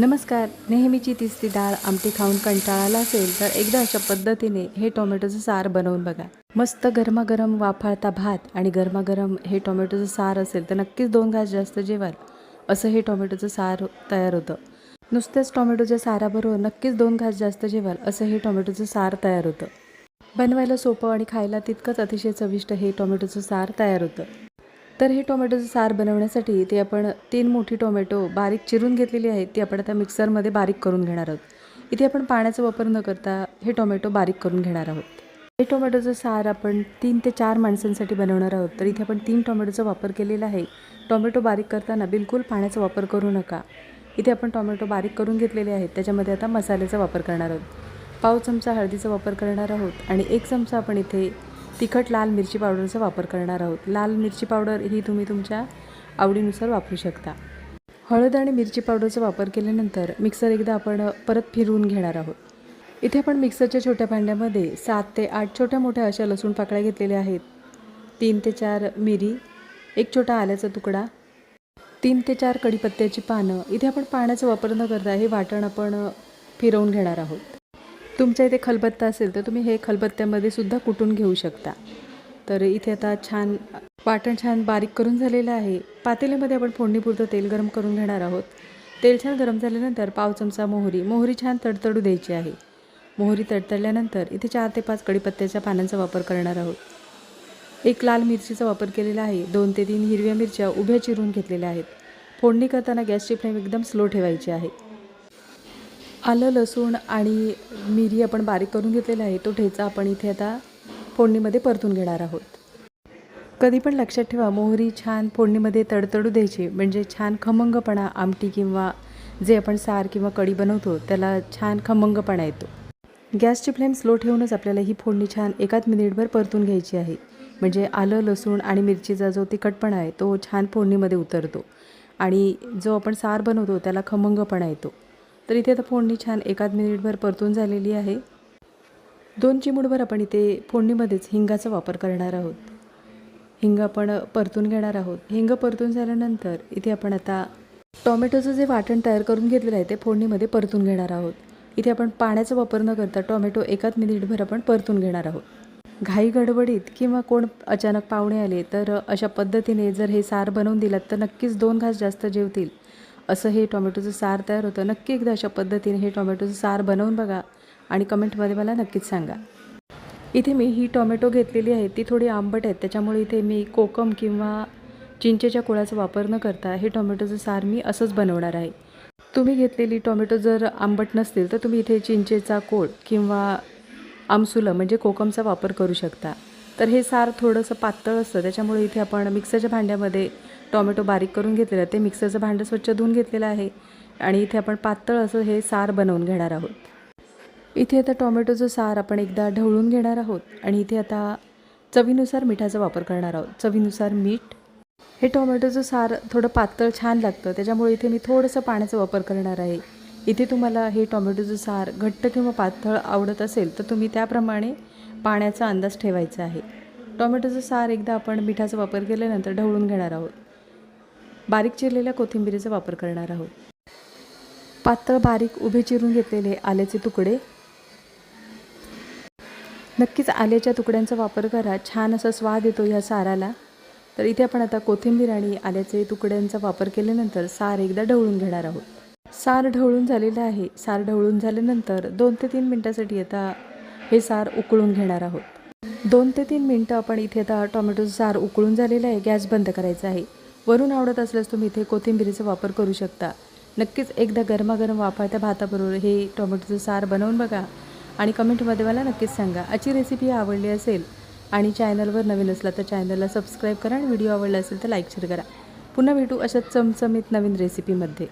नमस्कार. नेहमीची तिसरी डाळ आमटी खाऊन कंटाळाला असेल तर एकदा अशा पद्धतीने हे टोमॅटोचं सार बनवून बघा. मस्त गरमागरम वाफाळता भात आणि गरमागरम हे टोमॅटोचं सार असेल तर नक्कीच दोन घास जास्त जेवाल. असं हे टोमॅटोचं सार तयार होतं. नुसत्याच टोमॅटोच्या साराबरोबर नक्कीच दोन घास जास्त जेवाल असं हे टोमॅटोचं सार तयार होतं. बनवायला सोपं आणि खायला तितकंच अतिशय चविष्ट हे टोमॅटोचं सार तयार होतं. तर हे टोमॅटोचं सार बनवण्यासाठी ते आपण तीन मोठी टोमॅटो बारीक चिरून घेतलेली आहेत ती आपण आता मिक्सरमध्ये बारीक करून घेणार आहोत. इथे आपण पाण्याचा वापर न करता हे टोमॅटो बारीक करून घेणार आहोत. हे टोमॅटोचं सार आपण तीन ते चार माणसांसाठी बनवणार आहोत. तर इथे आपण तीन टोमॅटोचा वापर केलेला आहे. टोमॅटो बारीक करताना बिलकुल पाण्याचा वापर करू नका. इथे आपण टोमॅटो बारीक करून घेतलेले आहेत. त्याच्यामध्ये आता मसाल्याचा वापर करणार आहोत. पाव चमचा हळदीचा वापर करणार आहोत आणि एक चमचा आपण इथे तिखट लाल मिरची पावडरचा वापर करणार आहोत. लाल मिरची पावडर ही तुम्ही तुमच्या आवडीनुसार वापरू शकता. हळद आणि मिरची पावडरचा वापर केल्यानंतर मिक्सर एकदा आपण परत फिरवून घेणार आहोत. इथे आपण मिक्सरच्या छोट्या भांड्यामध्ये सात ते आठ छोट्या मोठ्या अशा लसूण पाकळ्या घेतलेल्या आहेत. तीन ते चार मिरी एक छोटा आल्याचा तुकडा तीन ते चार कढीपत्त्याची पानं. इथे आपण पाण्याचा वापर न करता हे वाटण आपण फिरवून घेणार आहोत. तुमच्या इथे खलबत्ता असेल तर तुम्ही हे खलबत्त्यामध्ये सुद्धा कुटून घेऊ शकता. तर इथे आता छान वाटण छान बारीक करून झालेलं आहे. पातेल्यामध्ये आपण फोडणीपुरतं तेल गरम करून घेणार आहोत. तेल छान गरम झाल्यानंतर पाव चमचा मोहरी. मोहरी छान तडतडू द्यायची आहे. मोहरी तडतडल्यानंतर इथे चार ते पाच कढीपत्त्याच्या पानांचा वापर करणार आहोत. एक लाल मिरचीचा वापर केलेला आहे. दोन ते तीन हिरव्या मिरच्या उभ्या चिरून घेतलेल्या आहेत. फोडणी करताना गॅसची फ्लेम एकदम स्लो ठेवायची आहे. आलं लसूण आणि मिरी आपण बारीक करून घेतलेला आहे. तो ठेचा आपण इथे आता फोडणीमध्ये परतून घेणार आहोत. कधी पण लक्षात ठेवा मोहरी छान फोडणीमध्ये तडतडू द्यायची. म्हणजे छान खमंगपणा आमटी किंवा जे आपण सार किंवा कढी बनवतो त्याला छान खमंगपणा येतो. गॅसची फ्लेम स्लो ठेवूनच आपल्याला ही फोडणी छान एकाच मिनिटभर परतून घ्यायची आहे. म्हणजे आलं लसूण आणि मिरचीचा जो तिखटपणा आहे तो छान फोडणीमध्ये उतरतो. आणि जो आपण सार बनवतो त्याला खमंगपणा येतो. तर इथे आता फोडणी छान एकाच मिनिटभर परतून झालेली आहे. दोन चिमूडभर आपण इथे फोडणीमध्येच हिंगाचा वापर करणार आहोत. हिंग आपण परतून घेणार आहोत. हिंग परतून झाल्यानंतर इथे आपण आता टोमॅटोचं जे वाटण तयार करून घेतलेलं आहे ते फोडणीमध्ये परतून घेणार आहोत. इथे आपण पाण्याचा वापर न करता टोमॅटो एकाच मिनिटभर आपण परतून घेणार आहोत. घाई गडबडीत किंवा कोण अचानक पाहुणे आले तर अशा पद्धतीने जर हे सार बनवून दिलात तर नक्कीच दोन घास जास्त जेवतील. असं हे टोमॅटोचं सार तयार होतं. नक्की एकदा अशा पद्धतीने हे टोमॅटोचं सार बनवून बघा आणि कमेंटमध्ये मला नक्कीच सांगा. इथे मी ही टोमॅटो घेतलेली आहे. ती थोडी आंबट आहेत त्याच्यामुळे इथे मी कोकम किंवा चिंचेच्या कोळाचा वापर न करता हे टोमॅटोचं सार मी असंच बनवणार आहे. तुम्ही घेतलेली टोमॅटो जर आंबट नसतील तर तुम्ही इथे चिंचेचा कोळ किंवा आमसुलं म्हणजे कोकमचा वापर करू शकता. तर हे सार थोडंसं पातळ असतं. त्याच्यामुळे इथे आपण मिक्सरच्या भांड्यामध्ये टोमॅटो बारीक करून घेतलेलं आहे. ते मिक्सरचं भांडं स्वच्छ धुवून घेतलेलं आहे. आणि इथे आपण पातळ असं हे सार बनवून घेणार आहोत. इथे आता टोमॅटोचं सार आपण एकदा ढवळून घेणार आहोत. आणि इथे आता चवीनुसार मिठाचा वापर करणार आहोत. चवीनुसार मीठ. हे टोमॅटोचं सार थोडं पातळ छान लागतं. त्याच्यामुळे इथे मी थोडंसं पाण्याचा वापर करणार आहे. इथे तुम्हाला हे टोमॅटोचं सार घट्ट किंवा पातळ आवडत असेल तर तुम्ही त्याप्रमाणे पाण्याचा अंदाज ठेवायचा आहे. टोमॅटोचं सार एकदा आपण मिठाचा वापर केल्यानंतर ढवळून घेणार आहोत. बारीक चिरलेल्या कोथिंबिरीचा वापर करणार आहोत. पातळ बारीक उभे चिरून घेतलेले आल्याचे तुकडे. नक्कीच आल्याच्या तुकड्यांचा वापर करा. छान असा स्वाद येतो ह्या साराला. तर इथे आपण आता कोथिंबीर आणि आल्याचे तुकड्यांचा वापर केल्यानंतर सार एकदा ढवळून घेणार आहोत. सार ढवळून झालेलं आहे. सार ढवळून झाल्यानंतर दोन ते तीन मिनटासाठी आता हे सार उकळून घेणार आहोत. दोन ते तीन मिनटं आपण इथे आता टोमॅटोचं सार उकळून झालेलं आहे. गॅस बंद करायचा आहे. वरून आवडत असल्यास तुम्ही इथे कोथिंबिरीचा वापर करू शकता. नक्कीच एकदा गरमागरम वापरत्या भाताबरोबर हे टोमॅटोचं सार बनवून बघा आणि कमेंटमध्ये मला नक्कीच सांगा. आजची रेसिपी आवडली असेल आणि चॅनलवर नवीन असला तर चॅनलला सबस्क्राईब करा आणि व्हिडिओ आवडला असेल तर लाईक शेअर करा. पुन्हा भेटू अशा चमचमीत नवीन रेसिपीमध्ये